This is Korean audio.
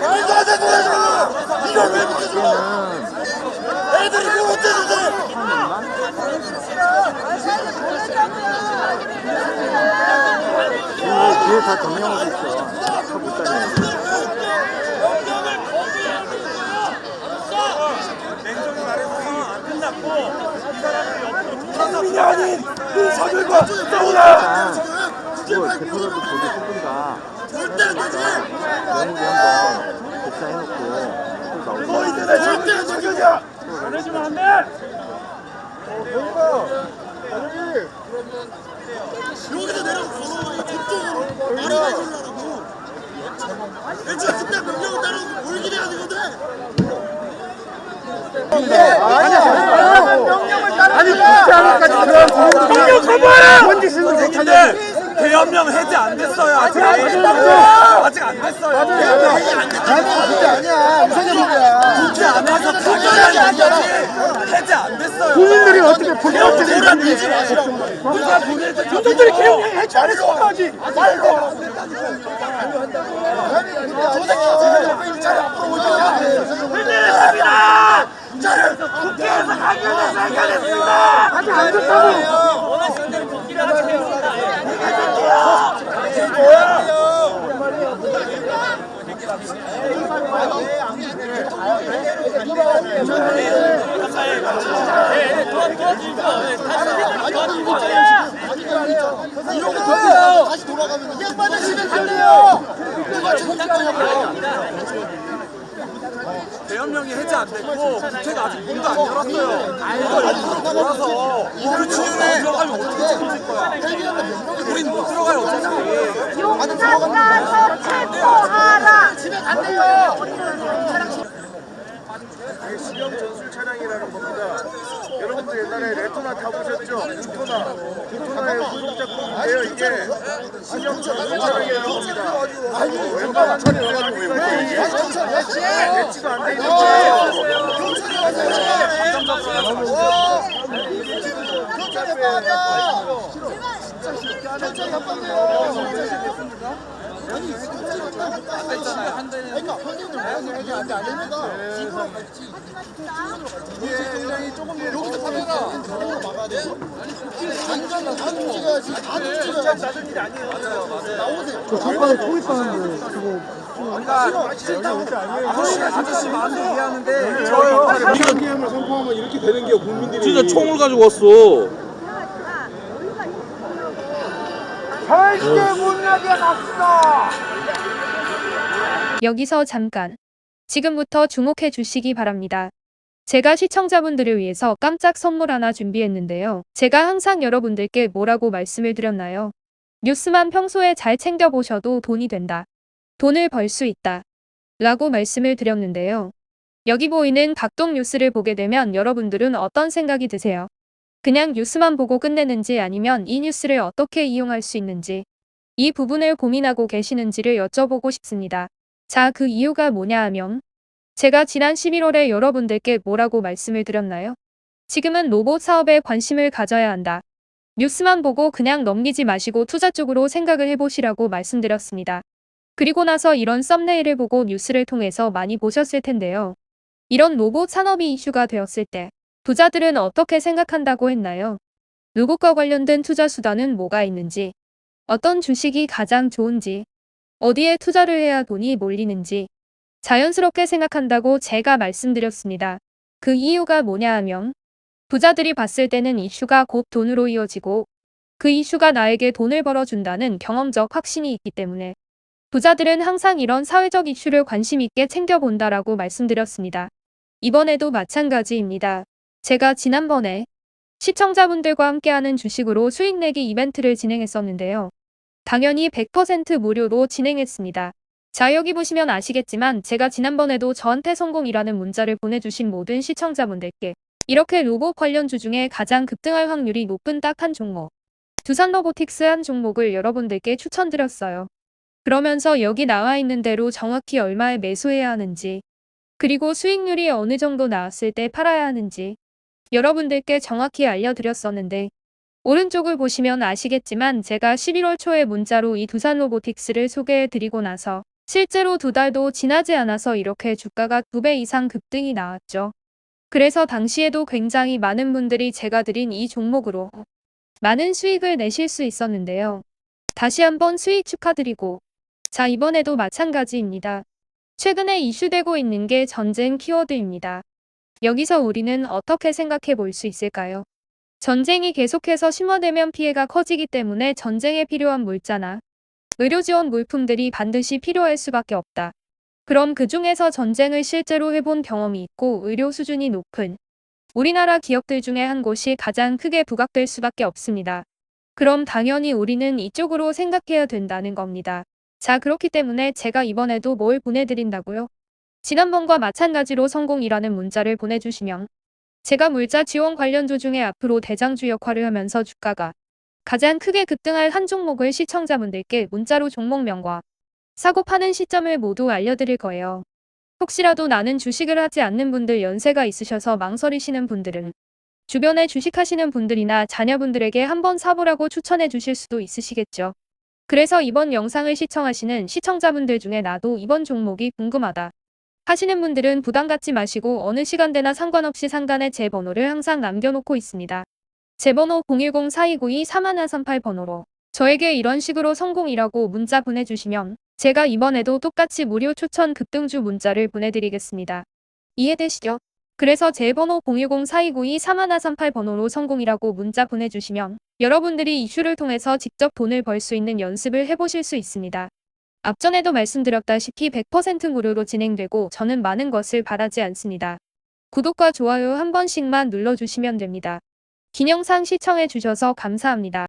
말도 안 되는 소리야! 이걸 왜 비켜줘! 애들이 그걸 어때서 뒤에 다 점령하고 있어. 서북단이. 국민이 아닌 윤석열과 싸우라! 그거 대표들도 보기 힘든가. 절대 안 되지! 영국이 한번 복사해놓고 또 나오고. 너희들의 절대 안 적용이야! 여기서 내려서 걸어와 저쪽으로 말을 해주려고 애초에 그때 명령을 따르고 뭘 기대해야 되거든 아 않을까지 그런 명령 거부하라! 뭔 짓을 못하냐? 대연명 해제 안 됐어요 아직 아직 안 됐어요 아니 그게 아니야 소리야 국회 안에서 가결한 얘기지 해제 안 됐어요 국민들이 어떻게 뭐라 밀지 마시라고 누가 보내든 국민들이 개혁 말도 안 새끼 옆에 일자리 앞으로 오잖아 민주당입니다! 저는 국회에서 가결을 생각했습니다! 아직 안 됐다고! 이런 거 되면 다시 돌아가면 이 양반은 집에 갈래요 대연명이 해제 안 됐고 국회가 아직 문도 안 열었어요 이걸 앞으로 돌아서 이걸 치유해 들어가면 어떻게 책임질 거야 우린 못 들어가요 어차피 용산 가서 체포하라. 집에 간대요 시경 전술 차량이라는 겁니다. 여러분들 옛날에 레토나 타보셨죠? 레토나. 레토나의 후속작 인데요 이게 전술 차량이라는 겁니다. 어, 웬만한 차량이 와가지고 왜 이게? 배치도 안돼 있는 차예요. 아 저씨 마음도 이해하는데 저요 기함을 선포하면 이렇게 되는 게 국민들이 진짜 총을 가지고 왔어. 여기서 잠깐. 지금부터 주목해 주시기 바랍니다. 제가 시청자분들을 위해서 깜짝 선물 하나 준비했는데요. 제가 항상 여러분들께 뭐라고 말씀을 드렸나요? 뉴스만 평소에 잘 챙겨보셔도 돈이 된다. 돈을 벌 수 있다. 라고 말씀을 드렸는데요. 여기 보이는 각종 뉴스를 보게 되면 여러분들은 어떤 생각이 드세요? 그냥 뉴스만 보고 끝내는지 아니면 이 뉴스를 어떻게 이용할 수 있는지 이 부분을 고민하고 계시는지를 여쭤보고 싶습니다. 자, 그 이유가 뭐냐 하면 제가 지난 11월에 여러분들께 뭐라고 말씀을 드렸나요? 지금은 로봇 사업에 관심을 가져야 한다. 뉴스만 보고 그냥 넘기지 마시고 투자 쪽으로 생각을 해보시라고 말씀드렸습니다. 그리고 나서 이런 썸네일을 보고 뉴스를 통해서 많이 보셨을 텐데요. 이런 로봇 산업이 이슈가 되었을 때 부자들은 어떻게 생각한다고 했나요? 누구과 관련된 투자 수단은 뭐가 있는지, 어떤 주식이 가장 좋은지, 어디에 투자를 해야 돈이 몰리는지 자연스럽게 생각한다고 제가 말씀드렸습니다. 그 이유가 뭐냐 하면 부자들이 봤을 때는 이슈가 곧 돈으로 이어지고 그 이슈가 나에게 돈을 벌어준다는 경험적 확신이 있기 때문에 부자들은 항상 이런 사회적 이슈를 관심 있게 챙겨본다라고 말씀드렸습니다. 이번에도 마찬가지입니다. 제가 지난번에 시청자분들과 함께하는 주식으로 수익 내기 이벤트를 진행했었는데요. 당연히 100% 무료로 진행했습니다. 자, 여기 보시면 아시겠지만 제가 지난번에도 저한테 성공이라는 문자를 보내주신 모든 시청자분들께 이렇게 로봇 관련주 중에 가장 급등할 확률이 높은 딱 한 종목, 두산 로보틱스 한 종목을 여러분들께 추천드렸어요. 그러면서 여기 나와 있는 대로 정확히 얼마에 매수해야 하는지, 그리고 수익률이 어느 정도 나왔을 때 팔아야 하는지 여러분들께 정확히 알려드렸었는데 오른쪽을 보시면 아시겠지만 제가 11월 초에 문자로 이 두산 로보틱스를 소개해 드리고 나서 실제로 두 달도 지나지 않아서 이렇게 주가가 두 배 이상 급등이 나왔죠. 그래서 당시에도 굉장히 많은 분들이 제가 드린 이 종목으로 많은 수익을 내실 수 있었는데요. 다시 한번 수익 축하드리고 자 이번에도 마찬가지입니다. 최근에 이슈되고 있는 게 전쟁 키워드입니다. 여기서 우리는 어떻게 생각해 볼 수 있을까요? 전쟁이 계속해서 심화되면 피해가 커지기 때문에 전쟁에 필요한 물자나 의료 지원 물품들이 반드시 필요할 수밖에 없다. 그럼 그 중에서 전쟁을 실제로 해본 경험이 있고 의료 수준이 높은 우리나라 기업들 중에 한 곳이 가장 크게 부각될 수밖에 없습니다. 그럼 당연히 우리는 이쪽으로 생각해야 된다는 겁니다. 자, 그렇기 때문에 제가 이번에도 뭘 보내드린다고요? 지난번과 마찬가지로 성공이라는 문자를 보내주시면 제가 물자 지원 관련주 중에 앞으로 대장주 역할을 하면서 주가가 가장 크게 급등할 한 종목을 시청자분들께 문자로 종목명과 사고 파는 시점을 모두 알려드릴 거예요. 혹시라도 나는 주식을 하지 않는 분들 연세가 있으셔서 망설이시는 분들은 주변에 주식하시는 분들이나 자녀분들에게 한번 사보라고 추천해 주실 수도 있으시겠죠. 그래서 이번 영상을 시청하시는 시청자분들 중에 나도 이번 종목이 궁금하다. 하시는 분들은 부담 갖지 마시고 어느 시간대나 상관없이 상단에 제 번호를 항상 남겨놓고 있습니다. 제 번호 010-4292-3138 번호로 저에게 이런 식으로 성공이라고 문자 보내주시면 제가 이번에도 똑같이 무료 추천 급등주 문자를 보내드리겠습니다. 이해되시죠? 그래서 제 번호 010-4292-3138 번호로 성공이라고 문자 보내주시면 여러분들이 이슈를 통해서 직접 돈을 벌 수 있는 연습을 해보실 수 있습니다. 앞전에도 말씀드렸다시피 100% 무료로 진행되고 저는 많은 것을 바라지 않습니다. 구독과 좋아요 한 번씩만 눌러주시면 됩니다. 긴 영상 시청해 주셔서 감사합니다.